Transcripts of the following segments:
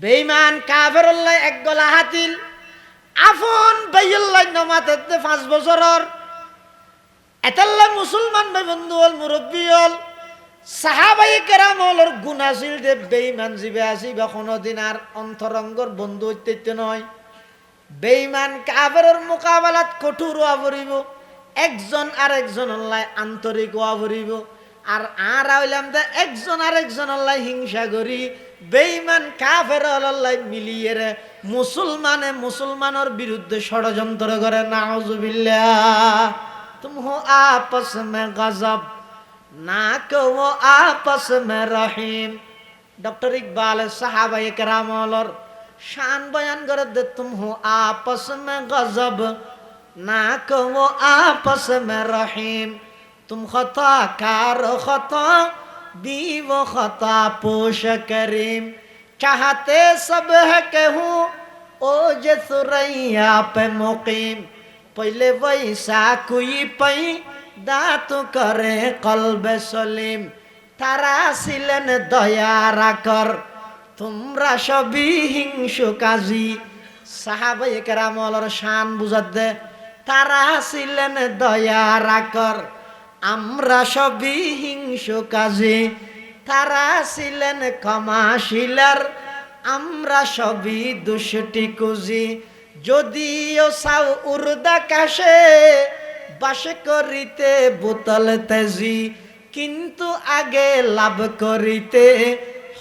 বেইমান কাফেরল্লাই এক গলা হাতিল। আফন বাইল্লাই নমাতে পাঁচ বছরের। এতাল্লা মুসলমান ভাই বন্ধু হল, মুরব্বী হল। সাহাবাই কেরাম হলর গুণাশীল দেব বেইমান জীবে আসি বা কোনোদিন আর অন্তরঙ্গর বন্ধু ঐত্যত্য নয়। বেইমান কাফের মোকাবেলাত কঠোর হওয়া একজন আর একজন হল্লাই আন্তরিক হওয়া পড়িব। আর আর হইলাম একজন আর একজন হল্লাই হিংসা করি বেইমান কাফের আল্লাহ মিলিয়ে রে মুসলমানে মুসলমানের বিরুদ্ধে ষড়যন্ত্র করে, নাউজুবিল্লাহ। তুম আপস মে গজব, না কেউ আপস মে রহিম। ডক্টর ইকবাল সাহাবাই কেরামলর শান বয়ান করে দে তুম আপস মে গজব, না কেউ আপস মে রহিম। তুম খত, কার খত দিব খতা পোষ করিম চাহতে সব হু ও যে সুরাইয়া পে মুকিম। পইলে বৈসা কুই পাই, দাঁত করে কলবে সলিম। তারা ছিলেন দয়া কর তোমরা সবই হিংসু কাজী। সাহাবাই কেরামলর শান বুঝাতে, তারা ছিলেন দয়া রাকর। আমরা সবই হিংসু কাজী। তারা ছিলেন ক্ষমাশীলার, আমরা সবই দুষ্টি কুজি। যদিও সাউ উর্দা কাশে, বাসে করিতে বোতল তেজি। কিন্তু আগে লাভ করিতে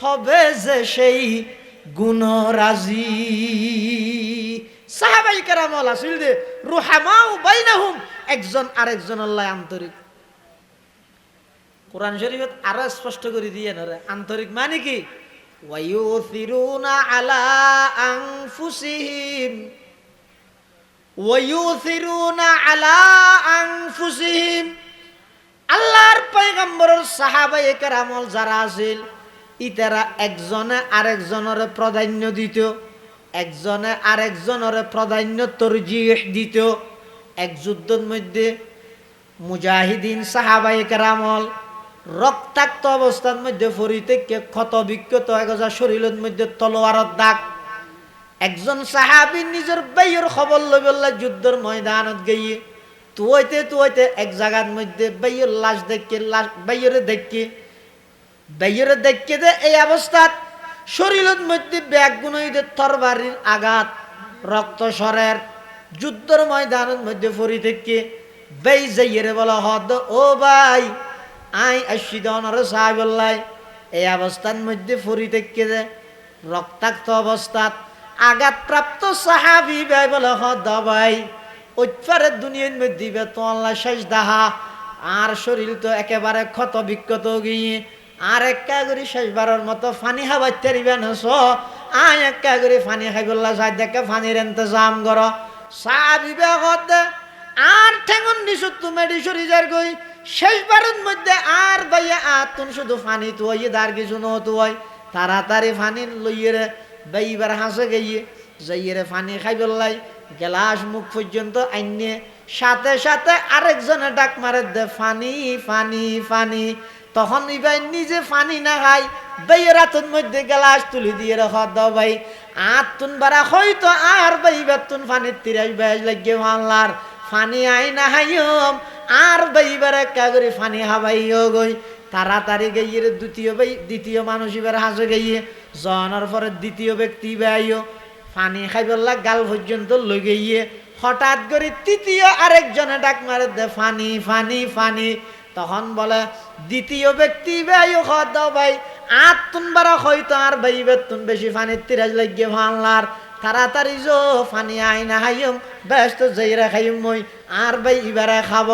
হবে যে সেই গুণরাজি। সাহাবাই কেরামল আসিল দে রুহামাউ বাইনাহুম, একজন আরেকজন আল্লাহ আন্তরিক। কোরআন শরীফত আরও স্পষ্ট করে দিয়ে নরে। আন্তরিক মানে কি? আলা আলা আছিল একজনে আরেকজনের প্রাধান্য দিত, একজনে আরেকজনের প্রাধান্য তরজিহ দিত। এক যুদ্ধের মধ্যে মুজাহিদিন সাহাবায়ে কেরামল রক্তাক্ত অবস্থার মধ্যে ফরিতে কে ক্ষত বিক্ষত একজা শরীরের মধ্যে তলোয়ারত দাগ। একজন সাহাবি নিজের বাইয়ের খবর লই বললে যুদ্ধের ময়দানত গিয়ে তুইতে তুইতে এক জায়গার মধ্যে বাইয়ের লাশ দেখকে লাশ বাইয়ের দেখকে বাইয়ের দেখকে দে এই অবস্থাত। শরীরের মধ্যে ব্যাগ গুণইদের তরবারির আঘাত, রক্ত সরের। যুদ্ধের ময়দানের মধ্যে ফরি থেকে বেই যাইয়ের বলা হদ ও ভাই আই আসি দনর সাহেবল্লাই এই অবস্থার মধ্যে ফরি থেকে দে। রক্তাক্ত অবস্থাত আঘাতপ্রাপ্ত সাহাবি ভাই বলে হদ ভাই ঐতফারের দুনিয়ার মধ্যে তো আল্লাহ শেষ দাহা আর শরীর তো একেবারে ক্ষত বিক্ষত গিয়ে, আর একা করে শেষবারের মতো ফানি খাবার তেরিবেন স। আই একা করে ফানি খাইবল্লা সাই দেখে ফানির ইন্তজাম কর। সাহাবি বেগত আর ঠেঙন নিছু তুমি সরি যার গই শেষবারের মধ্যে আর বাইয়া আতুন, শুধু ফানি তুই দার কিছু ন তুই তাড়াতাড়ি ফানি লইয়ে রে বাইবার হাসে গিয়ে যাইয়ে ফানি খাইবল্লাই গেলাস মুখ পর্যন্ত আইনে। সাথে সাথে আরেকজনে ডাক মারে, দে ফানি ফানি ফানি। তখন ইবাই নিজে ফানি না খাই বেয়ের হাতের মধ্যে গেলাস তুলি দিয়ে রাখ দাও ভাই। আর তুন বারা হয়তো আর বাইবার তুন ফানির তিরাস বেশ লাগিয়ে ভাঙলার ফানি আই না হাইম আর বাইবার একা করে ফানি হাবাইও গই। তাড়াতাড়ি গিয়ে দ্বিতীয় দ্বিতীয় মানুষ এবার হাসে গিয়ে জনের পরে দ্বিতীয় ব্যক্তি বেআইও পানি খাইবল্লা গাল পর্যন্ত লই গিয়ে হঠাৎ করে তৃতীয় আরেকজনে ডাক মারে দে, ফানি ফানি ফানি। তখন বলে, দ্বিতীয় ব্যক্তি ভাই খাওয়া দাও ভাই। আট তুন বারা হয়তো আর ভাই বেতুন বেশি ফানির তিরাজ লাগিয়ে ভাঙলার তাড়াতাড়ি জো ফানি আই না হাইম ব্যস্ত যাইরা খাইম মই, আর ভাই ইবারে খাব।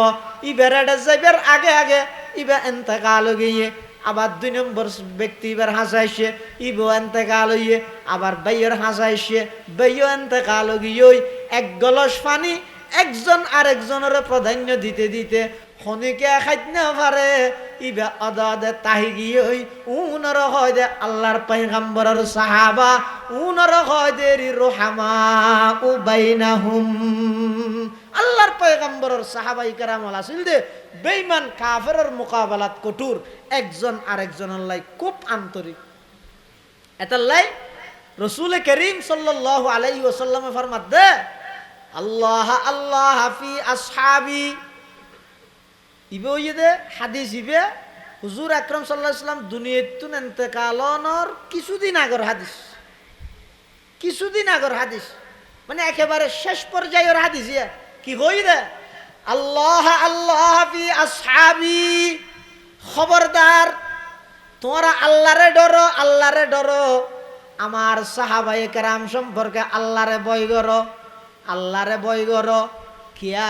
ইবারে যাইবার আগে আগে, ইবা এন্তেকাল গিয়ে আবার দুই নম্বর ব্যক্তি এবার হাসাইছে, ইবো এন্তেকাল হইয়ে আবার বাইয়ের হাসাইছে বাইও এন্তেকাল গিয়ে এক গলস পানি একজন আরেকজনের প্রাধান্য দিতে দিতে খনিকে খাইত না পারে। ইবা অদাদে তাহি গিয়ে উনর হয় দে আল্লাহর পয়গম্বরের সাহাবা, উনর হয় দে রোহামা উবাইনাহুম আল্লাহর পয়গম্বরের সাহাবাই কেরামল আসিল দে বেইমান কাফেরের মোকাবেলাত কঠোর, একজন আরেকজনের লাই খুব আন্তরিক। এটার লাই রসুল করিম সাল্লাহ আলাই ওসাল্লামে ফরমাত দে, আল্লাহ আল্লাহ হাফি আসহাবি ইবে ওই দে হাদিস ইবে, হুজুর আকরম সাল্লাহ ইসলাম দুনিয়াতুন এতেকালনর কিছুদিন আগর হাদিস। কিছুদিন আগর হাদিস। মানে একেবারে শেষ পর্যায়ের হাদিস ইয়ে। কি কই দে আল্লাহ আল্লাহ আসহাবি। খবরদার, তোমরা আল্লাহরে ডরো আল্লাহরে ডরো। আমার সাহাবাই কেরাম সম্পর্কে আল্লাহরে বই করো আল্লাহরে বই করো কিয়া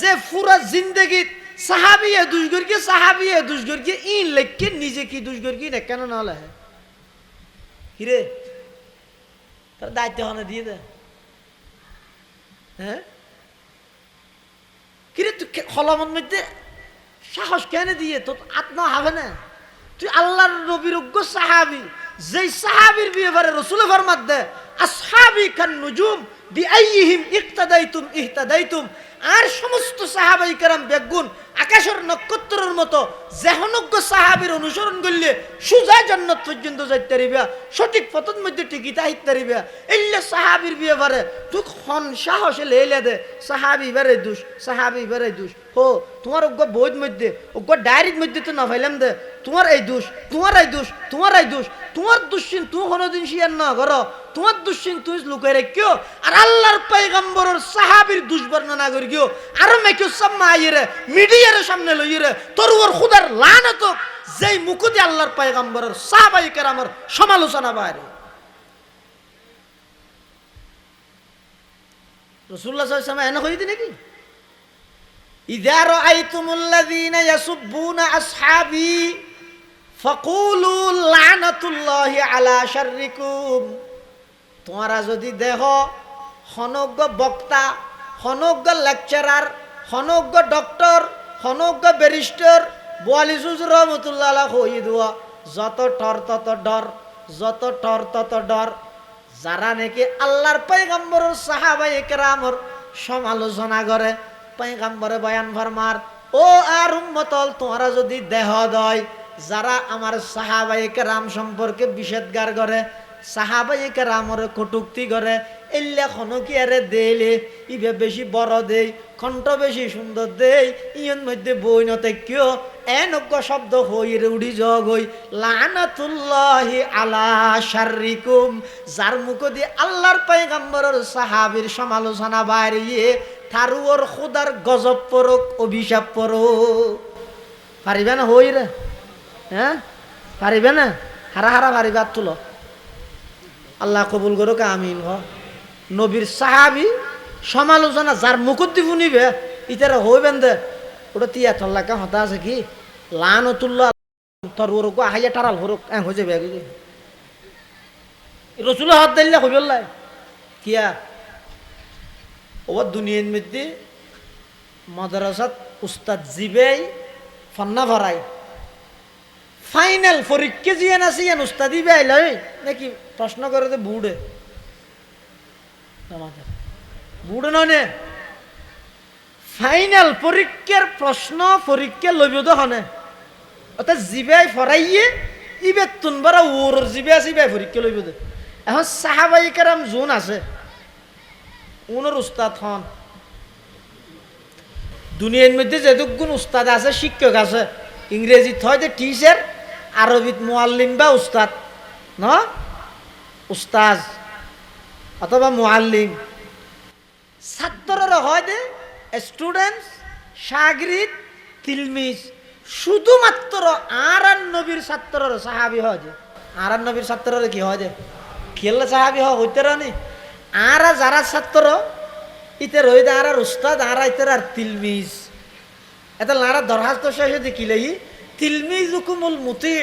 যে পুরা জিন্দগিত সাহাবিয়ে দুষ্গরকে সাহাবিয়ে দুষ্গরকে ইন লেখকে নিজে কি দুষ্গরকি না, কেন না হলে হিরে তার দায়িত্ব হনে দিয়ে দে। হ্যাঁ? কিরে তুই মধ্যে সাহস কেন দিয়ে? তো আত্মা হবে না। তুই আল্লাহর নবীর উগ্র সাহাবি, যেই সাহাবির ব্যাপারে রসুল ফরমাত দে আসহাবি খান নুজুম বিআইহিম ইক্তাদাইতুম ইহতাদাইতুম। আর সমস্ত সাহাবাই কেরাম বেগুন, আকাশের নক্ষত্রের মতো যেহনজ্ঞ সাহাবির অনুসরণ করলে সুজা জান্নাত পর্যন্ত যাইতে পারিবা, সঠিক পথের মধ্যে টিকিতে আইতে পারিবা। এল্লে সাহাবির বিয়ে ব্যাপারে তুই খন সাহসে, লেলে দে, সাহাবি বেড়ে দুষ, সাহাবি বেড়ে দুষ। হো, তোমার অজ্ঞ বইয়ের মধ্যে, অজ্ঞ ডায়েরির মধ্যে তো না ফাইলাম দে, তোমার এই দোষ, তোমার এই দোষ, তোমার এই দোষ। তোমার দুশ্চিন তুমি কোনোদিন শিয়ার না করো। তোমার দুশ্চিন তুমি লুকাই রাখিও। আর আল্লাহর পাইগম্বরের সাহাবির দুষ্বর্ণনা করি গিও আরও মেকিও সাম্মা আইরে মিডিয়ার সামনে লইরে তোর ওর খুদার তো যেই মুকুদি আল্লাহর পাইগম্বরের সাহাবাইকের আমার সমালোচনা বাইরে। রসুল্লাহ এনে কই দি নাকি ইদার আইতুমুল্লাযীনা ইয়াসুব্বুনা আসহাবী। ফকুলু লানাতুল্লাহ আলা শারিকুম তোমরা যদি দেহ সনজ্ঞ বক্তা, হনজ্ঞ লেকচারার, হনজ্ঞ ডক্টর, হনজ্ঞ ব্যারিস্টার, বোয়ালিসুজ রহমতুল্লাহ হই দোয়া, যত টর তত ডর, যত টর তত ডর। যারা নাকি আল্লাহর পাইগাম্বর সাহাবাই কেরামর সমালোচনা করে পাইগাম্বরে বয়ান ভরমার ও আর উম্মতল, তোমরা যদি দেহ দয় যারা আমার সাহাবাইকে রাম সম্পর্কে বিষেদগার করে সাহাবাইকে রামর কটুক্তি করে, এল্লা খনকি আরে দেলে ইবে বেশি বড় দেই, কণ্ঠ বেশি সুন্দর দেই, ইয়ন মধ্যে বই নতে কিয়, এনেজ্ঞ শব্দ হই রে উড়ি জগ হই, লানাতুল্লাহি আলা শারিকুম যার মুখ দিয়ে আল্লাহর পাইগাম্বরের সাহাবির সমালোচনা বাইরে থারুয়র খুদার গজব পরক, অভিশাপ পরক। পারিবে না হই রে হ্যাঁ? পারিবে না? হারা হারা পারিবার তুলো। আল্লাহ কবুল করুক, আমিন হ নবীর সাহাবি সমালোচনা যার মুকুট দি শুনিবে, ইতারা হইবেন দে। ওটা তিয়া তল্লাকা হতা আছে কি? লান তুল্লা তোর ওরকম আহাইয়া টারাল হরক, এ হয়ে যাবে রসুল হাত দিল্লা হইবেল্লাই কিয়া ও দুনিয়ার মধ্যে মাদ্রাসাত উস্তাদ জিবেই ফন্না ভরাই ফাইনাল পরীক্ষা জিয়ান আছে ইয়ান উস্তাদি বেআইলাই নাকি প্রশ্ন করে তো বুড়ে বুড়ে নয় ফাইনাল পরীক্ষার প্রশ্ন পরীক্ষা লইব তো হনে অর্থাৎ জিবাই ফরাইয়ে ইবে তুনবারা ওর জিবে আছে ইবে পরীক্ষা লইব দে এখন সাহাবাই কারাম জোন আছে উনোর উস্তাদ হন দুনিয়ার মধ্যে যেটুকুন উস্তাদ আছে শিক্ষক আছে ইংরেজিত হয় যে টিচার আরবিত মোয়াল্লিম বা উস্তাদ, ন? উস্তাজ অথবা মোয়াল্লিম ছাত্ররা হয় যে স্টুডেন্টস সাগরিদ, তিলমিজ। শুধুমাত্র আর নবীর ছাত্রর সাহাবি হয় যে। আর নবীর ছাত্রর কি হয় যে? খেললে সাহাবি হয়, হইতে রানি আর যারা ছাত্র ইতে রইদে আর উস্তাদ, আর ইতে আর তিলমিজ। এটা লারা দরখাস্ত শেষে দেখিলেহি তিলমিজ হুকুমুল মুতি,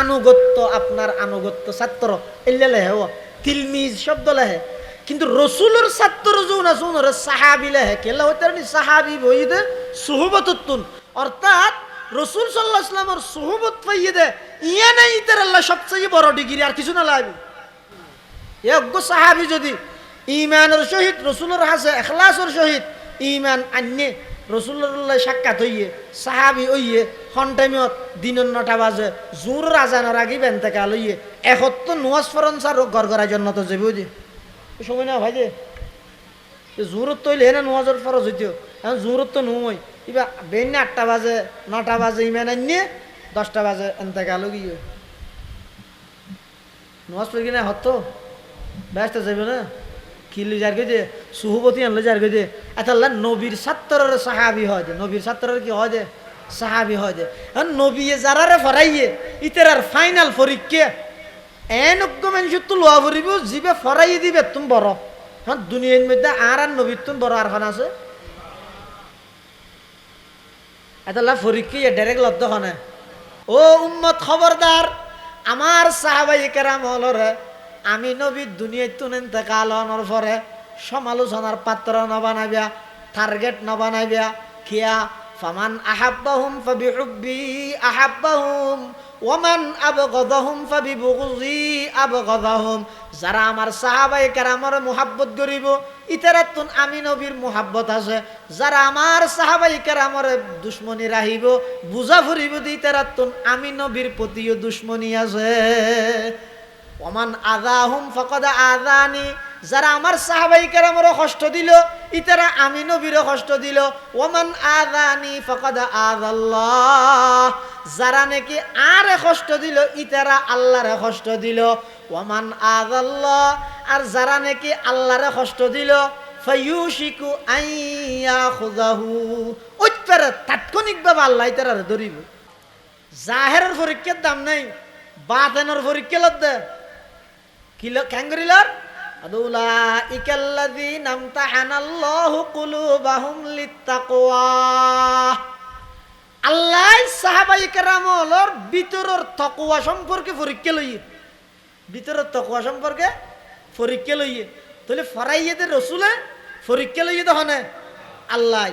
আনুগত্য আপনার আনুগত্য ছাত্র, এলে হেও তিলমিজ শব্দ লেহে। কিন্তু রসুলের ছাত্র যৌন আছে ওনারা সাহাবি লেহে, কেলা হইতে সাহাবি বইদে সুহবতুন অর্থাৎ রসুল সাল্লাহ ইসলামের সুহবত পাইয়ে দে ইয়া নাই ইতার আল্লাহ সবচেয়ে বড় ডিগ্রি, আর কিছু না লাগবে যোগ্য সাহাবি যদি ইমানের সহিত রসুলের হাসে এখলাসের সহিত ইমান আন্যে রসুল্লাহ সাক্ষাৎ হইয়ে, সাহাবি হইয়ে হন দিনের নটা বাজে জোর রাজানোর আগে বেন থেকে আলইয়ে এখন তো নোয়াজ ফরন সার ঘর ঘরা জন্য তো যাবে এই সময় না ভাই যে জোরত তৈলে না নোয়াজের ফরজ হইতেও এখন জোরত তো নয় ইবা বেন আটটা বাজে, নটা বাজে, ইমান আনিয়ে দশটা বাজে এনতে গেল গিয়ে নোয়াজ পড়ি কিনা হতো ব্যস্ত যাবে না। কিলি যার গে সুহবতী আনলে যার গে এতাল্লা নবীর ছাত্রের সাহাবি হয় যে নবীর ছাত্রের কি হয় যে সাহাবি হয় যে এখন নবী যারারে ফরাইয়ে, ইতার ফাইনাল পরীক্ষা এন অজ্ঞ মানুষ তো লোয়া ভরিব জিবে ফরাইয়ে দিবে তুমি বড়। হ্যাঁ দুনিয়ার মধ্যে আর আর নবীর তুমি বড় আর খান আছে। এতাল্লা পরীক্ষা ডাইরেক্ট লব্ধ হনে ও উম্মত খবরদার, আমার সাহাবাই কেরাম হলরে আমি নবীর দুনিয়ায় তুনেন থেকে আলোর পরে, সমালোচনার পাত্র ন বানাবিয়া টার্গেট ন বানাবিয়া কিয়া ফামান আহাব্বাহুম ফাবিহুব্বি আহাব্বাহুম ওমান আবগদাহুম ফাবিবুগজি আবগদাহুম। যারা আমার সাহাবাই কেরামর মুহাব্বত করিব, ইতারাতুন আমি নবীর মুহাব্বত আছে। যারা আমার সাহাবাই কেরামর দুশ্মনী রাহিব, বুঝা ফুরিব দি ইতারাতুন আমি নবীর প্রতিও দুশ্মনী আছে। ওমান আদাহুম ফকদ আদানি যারা আমার সাহাবাই কেরামরও কষ্ট দিল, ইতারা আমি নবীরও কষ্ট দিল। ওমান আদানি ফকদ আদাল্লাহ যারা নাকি আরে কষ্ট দিল, ইতারা আল্লাহরে কষ্ট দিল। ওমান আদাল্লাহ আর যারা নাকি আল্লাহরে কষ্ট দিল ফাইয়ুশিকু আইয়া খুদাহু ওইতারে তাৎক্ষণিকভাবে আল্লাহ ইতারা ধরিব। জাহেরের পরীক্ষার দাম নাই, বাতেনের পরীক্ষা লদ্দে কিলো ক্যাঙ্গরিলার? أولئك امتحن الله قلوبهم للتقوى আল্লাহ সাহাবাই কেরামলর ভিতরের তকুয়া সম্পর্কে পরীক্ষা লইয়ে ভিতরের তকুয়া সম্পর্কে পরীক্ষা লইয়ে তাহলে ফরাইয়েদের রসুলে পরীক্ষা লইয়ে তো হনে আল্লাহ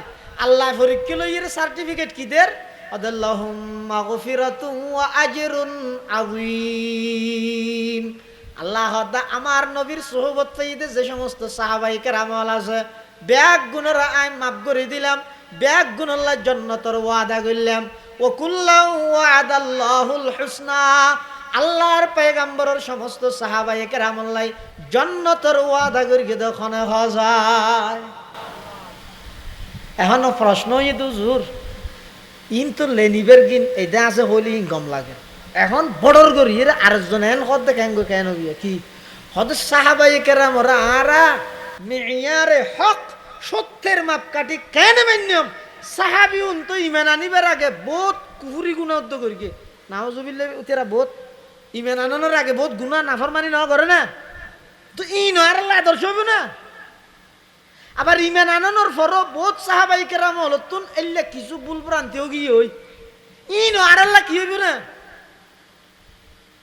আল্লাহ পরীক্ষা লইয়ে সার্টিফিকেট কি দের আদাল্লাহুম মাগফিরাতুন ওয়া আজরুন আযীম আল্লাহ আমার নবীর সোহবত যে সমস্ত সাহাবাহিকের আমল আছে, ব্যাগ গুণের আইন মাফ করে দিলাম, ব্যাগ গুণল্লাহ জন্নতর ওয়াদা করলাম। ও কুল্লাহ ওয়াদাল্লাহুল হুসনা, আল্লাহর পেগাম্বরের সমস্ত সাহাবাহিকের আমল্লাই জন্নতর ওয়াদা করি দখনে হজায়। এখনও প্রশ্ন ইদু জোর ইন তো লেনিবের গিন, এটা আছে হলি গম লাগে। এখন বড়র করি এর আরেকজন এন হদ কেন কেন গিয়ে? কি? হদ সাহাবাই কেরাম ওরা আরা মেয়ারে হক, সত্যের মাপকাঠি কেন মান্যম? সাহাবি উন তো ইমান আনিবার আগে বহুত কুহুরি গুণা উদ্দ করি গে। নাওজুবিল্লা উতেরা বহুত ইমান আনানোর আগে বহুত গুণা নাফরমানি ন করে না। তো ই নয়, আর আল্লাহ আদর্শ হবে না। আবার ইমান আনানোর পরও বহুত সাহাবাই কেরাম হলো তুন এল্লা কিছু ভুল ভ্রান্তিও গিয়ে হই। ই নয়, আর আল্লাহ কি হইব না?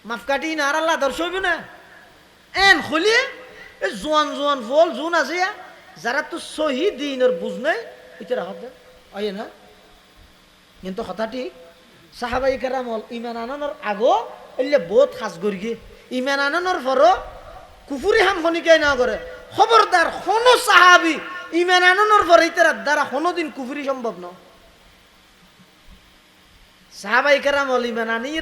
মাফকাটি না, আর আল্লাহ দর্শ হইব না। এন খুলিয়ে এ জোয়ান জোয়ান ফল জোন আছে যারা তো সহি দিনের বুঝ নাই এটা রাখত অয়ে না। কিন্তু কথা ঠিক, সাহাবাই কেরাম ইমান আনানোর আগো, এলে বহুত সাজ গরিগে ইমান আনানোর পরও কুফুরি হাম খনিকাই না করে। খবরদার কোনো সাহাবি ইমান আনানোর পরে ইতার দ্বারা কোনোদিন কুফুরি সম্ভব ন। সাহাবাই কেরাম ইমান আনি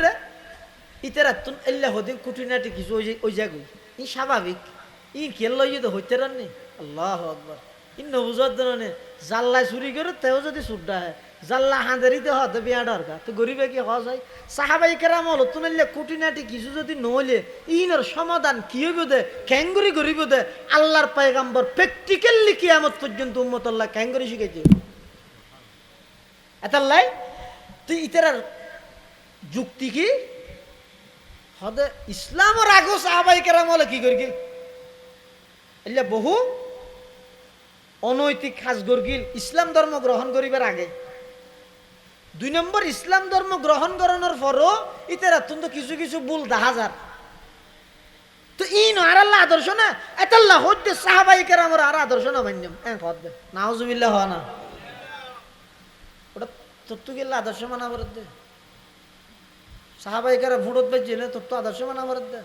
রে ইতারা তুন এল্লা হদিন কুটিনাটি কিছু ওই ওই ই স্বাভাবিক। ই খেল লইয়ে তো হইতে রাননি আল্লাহ আকবর। ই নবুজার ধরনে জাল্লায় চুরি করে তেও যদি চুরডা হয় জাল্লা হাঁদারিতে হতে বিয়া দরকার। তো গরিবে কি হওয়া যায়? সাহাবাই কেরাম হলো এল্লা কুটিনাটি কিছু যদি নহলে ইনর সমাধান কি হইব দে? ক্যাঙ্গুরি গরিব দে? আল্লাহর পায়গাম্বর প্র্যাকটিক্যালি কিয়ামত পর্যন্ত উম্মত আল্লাহ ক্যাঙ্গুরি শিখেছে এতাল্লাই? তুই ইতার যুক্তি কি? হদে ইসলামের আগেও সাহাবাই কেরাম হলে কি করি এলে বহু অনৈতিক সাজ গরগিল ইসলাম ধর্ম গ্রহণ করিবার আগে। দুই নম্বর, ইসলাম ধর্ম গ্রহণ করানোর পরও ইতারা তো কিছু কিছু ভুল দেখা যার তো ই ন আর আল্লাহ আদর্শ না? এতাল্লাহ হদ্দে সাহাবাই কেরামর আর আদর্শ না মান্যম। হ্যাঁ হদ্দে নাউজুবিল্লাহ হওয়া না। ওটা তোর তো গেলে আদর্শ মানা বরত দে সাহাবাই কেরা ভুড়ত বেজে তোর তো আদর্শ মানা বরত দে।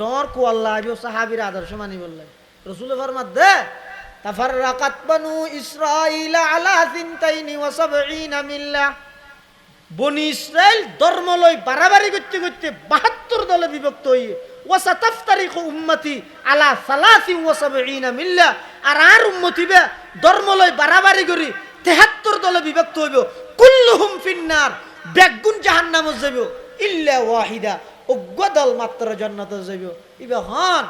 ডর কো আল্লাহ আবিও সাহাবির আদর্শ মানি বললে। রসুল ফরমাত দে, তাফাররাকাত বানু ইসরাঈলা আলা সিনতাইনি ওয়া সাবঈনা মিল্লাহ বনি ইসরায়েল ধর্ম লই বাড়াবাড়ি করতে করতে বাহাত্তর দলে বিভক্ত হই ওয়াসা তাফতারিকু উম্মতি আলা সালাসি ওয়াসাবঈনা মিল্লা। আর আর উম্মতি বে ধর্ম লই বাড়াবাড়ি করি তেহাত্তর দলে বিভক্ত হইব। কুল্লুহুম ফিন্নার, বেগুন জাহান্নামে যাইব। ইল্লা ওয়াহিদা অজ্ঞ দল মাত্র জান্নাতে যাইব। ইবে হন,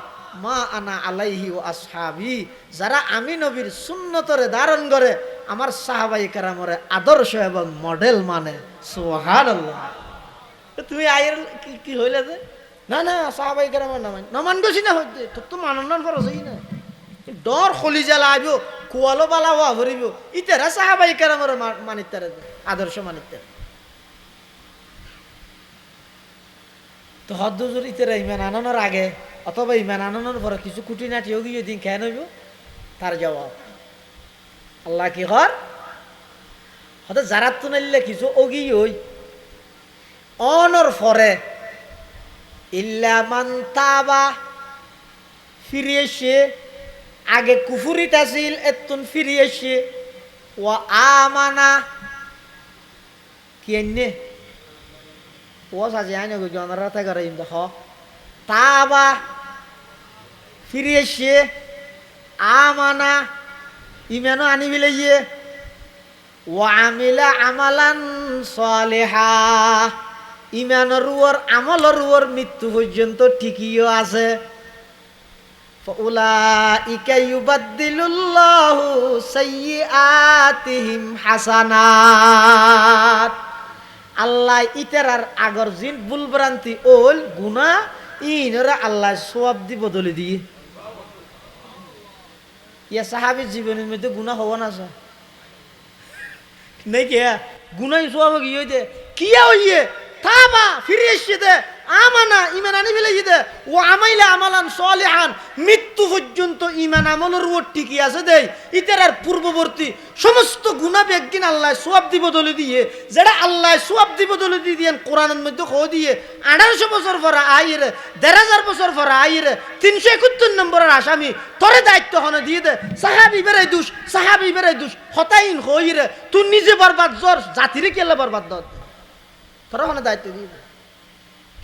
মা আনা আলাইহি ও আসহাবি, যারা আমি নবীর সুন্নতরে ধারণ করে, আমার সাহাবাই কারামরে আদর্শ এবং মডেল মানে সোহান তুমি আয়ের কি হইলে যে? না না, সাহাবাই কারামর নামান নমান গেছি না হইতে তোর তো মানন্দান ফরস হই না। ডর খলি জ্বালা আইব কুয়ালো বালা হওয়া ভরিব, ইতারা সাহাবাই কারামর মানিতারে আদর্শ মানিতারে তো হদ্দুজুর ইতারা ইমান আনানোর আগে, অথবা ইমান আনানোর পরে কিছু খুঁটিনাটি গিয়ে দিন খেয়ে নইব তার জবাব। আল্লাহ কি কর? হয়তো যারা তো নাইলে কিছু অগি ওই অনর ফরে ইল্লা মান তাবা ফিরে এসে, আগে কুফুরিত আছিল এতুন ফিরে এসে ও আমানা, কি এনে? ও সাজি আইন গিয়ে আমার রাতে করে দেখো। তা আবার ফিরে এসে আমানা ইমেনও আনি বিলে গিয়ে ও আমিলা আমালান সলেহা। ইমানর ওর আমলর ওর মৃত্যু পর্যন্ত ঠিকইও আছে। ওলা উলাইকা ইউবাদ্দিলুল্লাহু সাইয়্যাতিহিম হাসানাত। আল্লাহ ইতার আর আগর জিন, ভুলভ্রান্তি, ওল গুনা ইনরা আল্লাহ সব দি বদলে দিয়ে। ইয়া সাহাবি জীবনের মধ্যে গুণা হব না সা নেই কে গুণাই সব গিয়ে হইতে। কিয়া হইয়ে? থামা, ফিরে এসছে আমানা ইমান আনি ফেলে দে ও আমাইলে আমালান সলিহান। মৃত্যু পর্যন্ত ইমান আমলের ওর ঠিকই আছে দেই। ইতার পূর্ববর্তী সমস্ত গুণা একদিন আল্লাহ সোয়াব দিব দলে দিয়ে, যেটা আল্লাহ সোয়াব দিব দলে দিয়ে দিয়েন, কোরআনের মধ্যে খো দিয়ে, আঠারোশো বছর পর আইরে, দেড় হাজার বছর পর আইরে, তিনশো একাত্তর নম্বরের আসামি তরে দায়িত্ব হনে দিয়ে দে। সাহাবি বেড়াই দুষ, সাহাবি বেড়াই দুষ, হতাইন হইরে, তুই নিজে বরবাদ জ্বর জাতিরে কেলে বরবাদ দর? তোরা হনে দায়িত্ব দিয়ে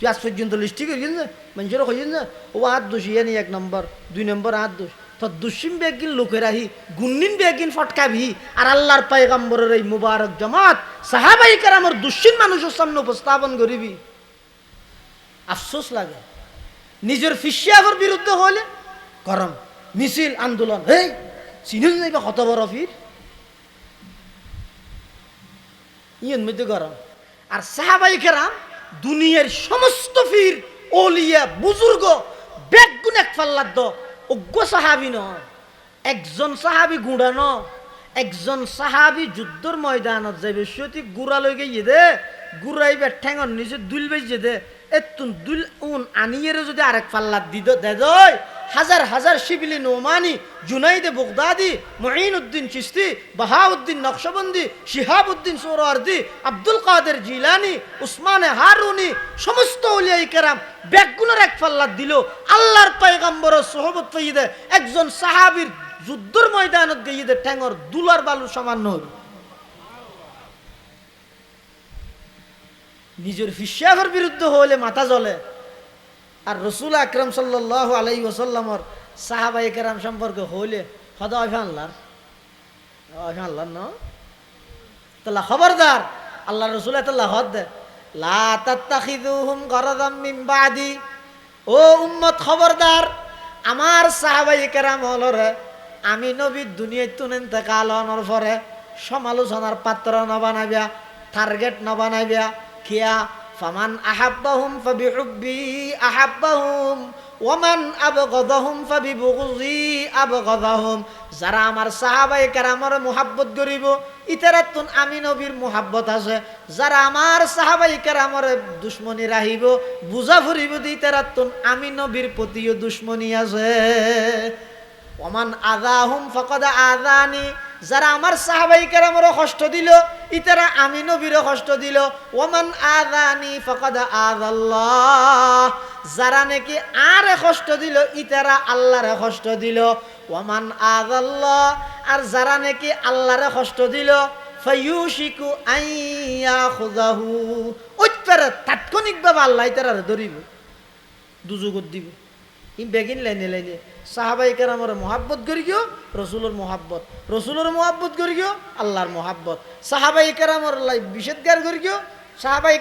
তুই পর্যন্ত লিস্টি করি না মানুষের কই না ও হাত দোষী এনে এক নম্বর দুই নম্বর হাত দোষ তো দুসিম বেগিন লোকের আহি গুন্নিন বেগিন ফটকাবি আর আল্লাহর পায়গাম্বরের এই মুবারক জামাত সাহাবাই কারামর দুশ্চিন মানুষের সামনে উপস্থাপন করিবি আফসোস লাগে নিজের ফিসিয়াগর বিরুদ্ধে হলে গরম মিছিল আন্দোলন হেই চিনিস নাইবা কত বড় ফির ইয়ের মধ্যে গরম আর সাহাবাই কেরাম দুনিয়ার সমস্ত ফির ওলিয়া বুজুর্গ বেগুন এক ফাল্লাদ অজ্ঞ সাহাবি ন একজন সাহাবি গুঁড়া ন একজন সাহাবি যুদ্ধর ময়দানত যাবে সতী গুড়া লই গিয়ে দে গুড়াই বে ঠেঙর নিচে দুল বেজে দে এতুন দুল উন আনিয়ে যদি আরেক ফাল্লাদ দি দে হাজার হাজার শিবিলি Nomani, জুনাইদে Baghdadi Moin Uddin Chishti Bahauddin Naqshbandi, Shihabuddin Suhrawardy Abdul Qadir Jilani, উসমানে হারুনি, সমস্ত উলিয়াই কেরাম ব্যাগুনের এক ফাল্লাদ দিল। আল্লাহর পায়গাম্বর সোহবত পাইয়ে একজন সাহাবির যুদ্ধর ময়দানত গিয়ে ঠ্যাঙর দুলার বালু সামান্য হইল। নিজের ফিসিয়াগর বিরুদ্ধে হলে মাথা জ্বলে। আর রসুল আকরম সাল্লাহ আলাই ওসাল্লামর সাহাবাই কেরাম সম্পর্কে হইলে হদ অভিয়ানলার অভিয়ানলার ন? তাহলে খবরদার আল্লাহ রসুল তাল্লাহ হদ দে ও আমার আমি নবীর দুনিয়ায় তুনেন থেকে পরে সমালোচনার পাত্র ন বানাবিয়া টার্গেট নবানাবিয়া বানাবিয়া খিয়া ফামান আহাব্বাহুম ফাবিহুব্বি আহাব্বাহুম ওমান আবগদাহুম ফাবিবুগজি আবগদাহুম। যারা আমার সাহাবায়ে কেরামর মুহাব্বত করিব, ইতারাতুন আমি নবীর মুহাব্বত আছে। যারা আমার সাহাবায়ে কেরামর দুশ্মনী রাহিব, বুঝা ফুরিব দি ইতারাতুন আমি নবীর প্রতিও দুশ্মনী আছে। ওমান আদাহুম ফকদ আদানি যারা আমার সাহাবাই কেরামরও কষ্ট দিল, ইতারা আমি নবীরও কষ্ট দিল। ওমান আদানি ফকদ আদাল্লাহ যারা নাকি আরে কষ্ট দিল, ইতারা আল্লাহরে কষ্ট দিল। ওমান আদাল্লাহ আর যারা নাকি আল্লাহরে কষ্ট দিল ফাইয়ুশিকু আইয়া খুদাহু ওইতারা তাৎক্ষণিকভাবে আল্লাহ ইতারা ধরিব, দুযোগত দিব। ই বেগিন লাইনে লাইনে। সাহাবাই কেরামর মহাব্বত করি গিয়েও রসুলোর মহাব্বত। রসুলোর মহাব্বত করি গিয়েও আল্লাহর মহাব্বত। সাহাবাই কেরামর লাই বিষেদগার করি গিয়েও সাহাবাই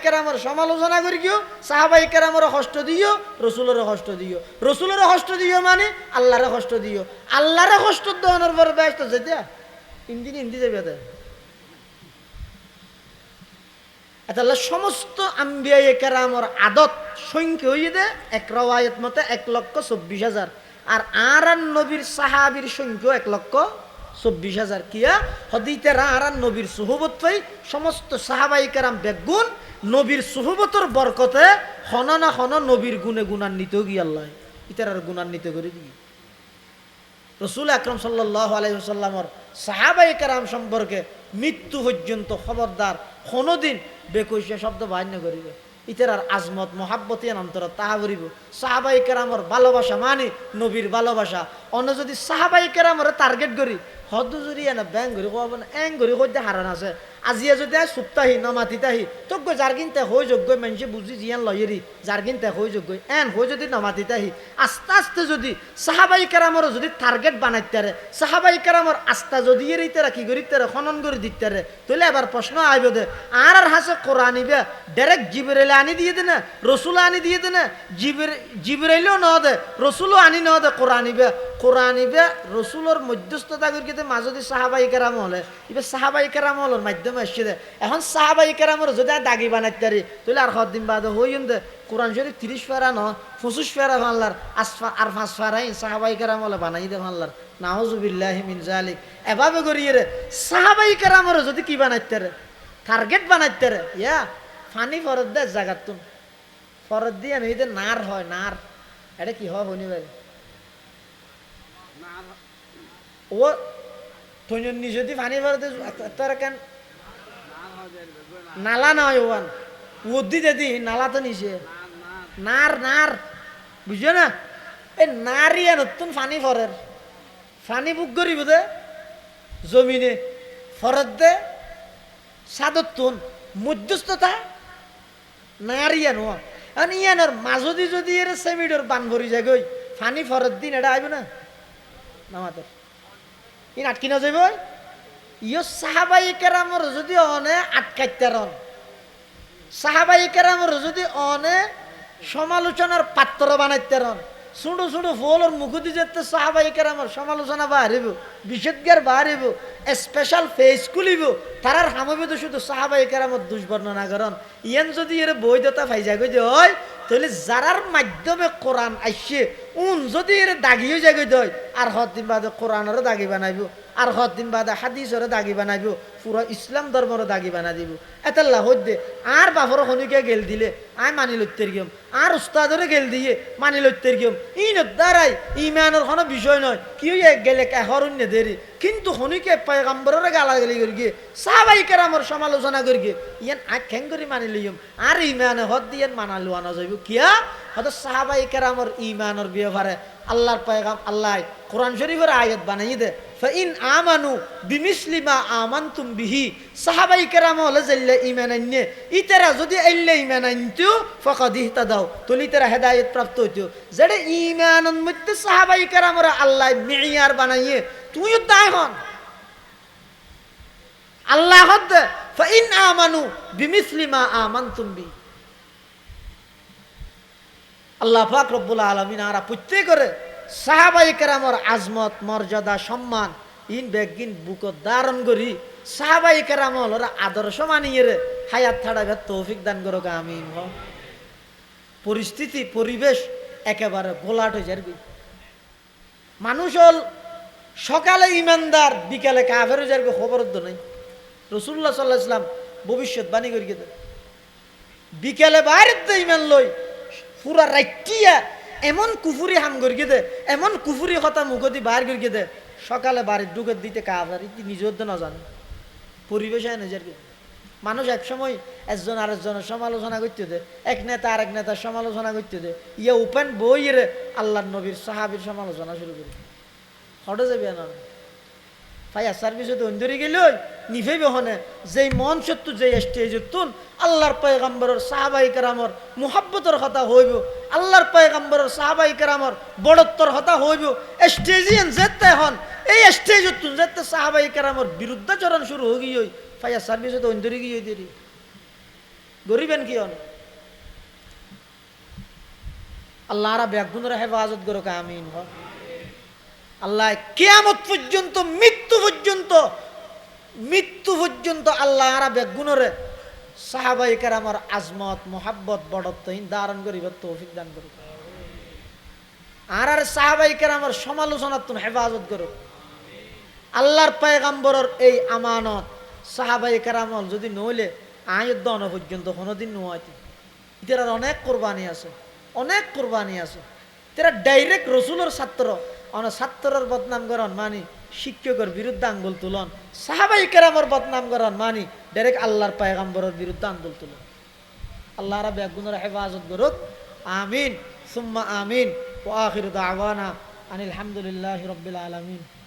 সমালোচনা করি গিয়েও সাহাবাই কেরামর কষ্ট দিও, রসুলের কষ্ট দিও। রসুলের কষ্ট দিও মানে আল্লাহরে কষ্ট দিও। আল্লাহরে কষ্ট দেওয়ানোর পরে ব্যস্ত যেতে ইন্দিন হিন্দি যাবে। তাহলে সমস্ত আম্বিয়া কেরামর আদত সংখ্যা হইয়ে দে। এক রওয়ায়ত মতে এক লক্ষ চব্বিশ হাজার। আর আর নবীর সাহাবির সংখ্যা এক লক্ষ চব্বিশ হাজার। কিয়া হদিতেরা আর নবীর সুহবত পাই সমস্ত সাহাবাই কেরাম বেগুন, নবীর সুহবতর বরকতে হন না হন নবীর গুণে গুণান্বিত গিয়ে আল্লাহ। ইতার গুণান্বিত করে দিয়ে রসুল আকরম সাল্লাহ আলাইসাল্লামর সাহাবাই কারাম সম্পর্কে মৃত্যু পর্যন্ত খবরদার কোনোদিন বেকৈশিয়া শব্দ বাহান্য করিবে। ইতার আজমত, মহাব্বত অন্তর তাহা বলিব সাহাবাই কেরামর ভালোবাসা মানে নবীর ভালোবাসা। অন্য যদি সাহাবাই কেরামরে টার্গেট করি, হদ যদি এনে ব্যাং ঘুরি, কব এং ঘুরি, কইতে হারান আছে। আজিয়ে যদি সুপ্তাহি নমাতিতাহি তোক গৈ যার কিনতে হৈ যোগ্য মানুষে বুঝি জিয়ান লয়েরি যার কিনতে হৈ যোগ্য এন হৈ যদি ন নমাতিতাহি আস্তে আস্তে যদি সাহাবাই কেরামর যদি টার্গেট বানাইতারে সাহাবাই কেরামর আস্থা যদি এর ইতারা কি করি তারে খনন করে দিতারে তাহলে এবার প্রশ্ন আইব দে আর আর হাসে কোরআন নিবে ডাইরেক্ট জিবরেলে আনি দিয়ে দে না রসুল আনি দিয়ে দে না জিবর জিবরাইলেও ন দে রসুলও আনি ন দে কোরআন নিবে কোরআন নিবে রসুলোর মধ্যস্থতা করি মাজদি সাহাবাই কেরাম হলে এবার সাহাবাই কেরাম হলোর মাধ্যমে আসছে দে এখন সাহাবাই কেরামর যদি দাগি বানাইতারি তাহলে আর দিন বাদে হইম দে কোরআন শরীফ তিরিশ ফেরা ন পঁচিশ ফেরা ভাল্লার আসফা আর পাঁচ ফেরাই সাহাবাই কেরাম বানাই দে ভাল্লার নাহজুবিল্লাহ মিন জালিক। এভাবে করিয়ে রে সাহাবাই কেরামর যদি কি বানাইতারে টার্গেট বানাইতারে ইয়া ফানি ফরত দে জাগাত তুন ফরত দিয়ে আমি নার হয় নার। এটা কি হয় শুনি ভাই? ও থইনি যদি পানি ভরতে তোর কেন নালা নয় ওয়ান উদ্দি দেদি নালা তো নিছে। নার নার বুঝছ না? এই নারিয়া নতুন পানি ফরের পানি বুক করিব দে, জমিনে। ফরত দে সাদত তুন। মধ্যস্থতা নারিয়া নোয়া। এখন ইয়ানোর মাজদি যদি এর সেমিডোর বান ভরি যায় গই ফানি ফরত দিন এটা আইব না? নামাতে। ইন আটকি না যাইব ইয় সাহাবাই কেরামর যদি অনে আটকাইতে রন সাহাবাই কেরামর যদি অনে সমালোচনার পাত্র বানাইতে রন শুধু শুধু ফোলর মুখুদি যেতে সাহাবাই কেরামর সমালোচনা বাহারিব বিশেষজ্ঞার বাহারিব স্পেশাল ফেস খুলিব, তারার হামবিদ শুধু সাহাবাই কেরামর দুষ্বর্ণনা করন। ইয়েন যদি এর বৈধতা ফাইজা গই যে হয় তাহলে যারার মাধ্যমে কোরআন আইসে উন যদি এর দাগিও জায়গায় দেয় আর হদিন বাদে কোরআনেরও দাগি বানাইব, আর হদিন বাদে হাদিসেরও দাগি বানাইব। পুরো ইসলাম ধর্মরও দাগি বানা দিব। এতাল্লা হদ্দে আর বাপর খনিকে গেল দিলে আয় মানি লইতের গিয়ম। আর উস্তাদরে গেল দিয়ে মানি লইতের গিয়ম। ইন দ্বারাই ইমানের কোনো বিষয় নয় কি এক গেলে কেহর অন্য দেরি কিন্তু খনিকে পয়গাম্বরের গালাগালি করি গিয়ে সাহাবাই কেরামর সমালোচনা করি গিয়ে, ইয়ান আখ খ্যাং করে মানি লইম। আর ইমানে হদ দিয়ে মানা লুয়ানো যাইব কিয়া? হয়তো সাহাবাই কেরামর ইমানের ব্যবহারে আল্লাহর পয়গাম আল্লাহ কোরআন শরীফের আয়াত বানাই দে। ফাইন আমানু বিমিসলিমা আমানতুম বিহি সাহাবাই কেরাম হলে জাল্লে ইমান আন্যে ইতারা যদি আইলে ইমান আনতো ফাকাদ ইহতাদাও তলি তারা হেদায়েত প্রাপ্ত হইতো যেটা ইমানের মধ্যে সাহাবাই কেরামর আল্লাহ মিয়ার বানাইয়ে তুইও তাই হন আল্লাহ হদ ফাইন আমানু বিমিসলিমা আমানতুম বিহি আল্লাহ পাক রব্বুল আলমিন আরা প্রত্যেক করে সাহাবাই কেরামর আজমত, মর্যাদা, সম্মান, ইন বেগিন বুকত ধারণ করি। সাহাবাই কেরামল ওরা আদর্শ মানিয়ে রে, হায়াত থাড়াবে তৌফিক দান করো আমি পরিস্থিতি, পরিবেশ একেবারে গোলাট হয়ে যাবে। মানুষ হল সকালে ইমানদার, বিকালে হয়ে যাবে, খবর তো নেই। রসুল্লাহ সাল্লাহ ইসলাম ভবিষ্যৎবাণী করি বিকেলে বাইরে তো ইমান লই, পুরা রাইটিয়া এমন কুফুরি হাম করি দে, এমন কুফুরি কথা মুখতি বাইর করি দে। সকালে বাড়ির ঢুকে দিতে ইতি নিজের তো না জানে পরিবেশ হয় নিজের মানুষ এক সময় একজন আরেকজনের সমালোচনা করতে দে, এক নেতা আরেক নেতার সমালোচনা করতে দে। ইয়ে উপেন বইয়ের আল্লাহ নবীর সাহাবির সমালোচনা শুরু করি। হটে যাবি না? ফায়ার সার্ভিসে অন্ধরি গেল নিফে বহনে যেই মন সত্তু যে তুন আল্লাহর পয়গাম্বরের সাহাবাই কেরামর মুহাব্বতর কথা হইব, আল্লাহর পয়গাম্বরের সাহাবাই কেরামর বড়ত্বর কথা হইব। স্টেজিয়ান যেতে হন, এই স্টেজ তুন যেতে সাহাবাই কেরামর বিরুদ্ধাচরণ শুরু হয়ে গিয়ে ফায়ার সার্ভিসে তো অন্ধরি গিয়ে দেরি। গরিবেন কি হন? আল্লাহ আরা ব্যাগুনের হেফাজত করো আমিন। হয় আল্লাহ কেয়ামত পর্যন্ত, মৃত্যু পর্যন্ত মৃত্যু পর্যন্ত আল্লাহ আরা বেগুনরে সাহাবাই আমার আজমত, মোহাব্বত, বড়ত্বহীন ধারণ করিব তৌফিক দান করুক। আর আর সাহাবাই আমার সমালোচনার তুমি হেফাজত করো আল্লাহর পায়গাম্বরের এই আমানত সাহাবাই কেরামল যদি নইলে, আয়ের দন পর্যন্ত কোনোদিন নোয়াইতে। এটার অনেক কোরবানি আছে, অনেক কোরবানি আছে। তারা ডাইরেক্ট রসুলের ছাত্র অন বদনাম করন মানি শিক্ষকের বিরুদ্ধে আঙ্গুল তুলন, সাহাবাই কেরামর বদনাম করন মানি ডাইরেক্ট আল্লাহর পায়গাম্বরের বিরুদ্ধে আঙ্গুল তুলন। আল্লাহরা বেগুনের হেফাজত করুক। আমিন। সুম্মা আমিন। ও আখির দাওয়ানা আনিল হামদুলিল্লাহ রবিল আলমিন।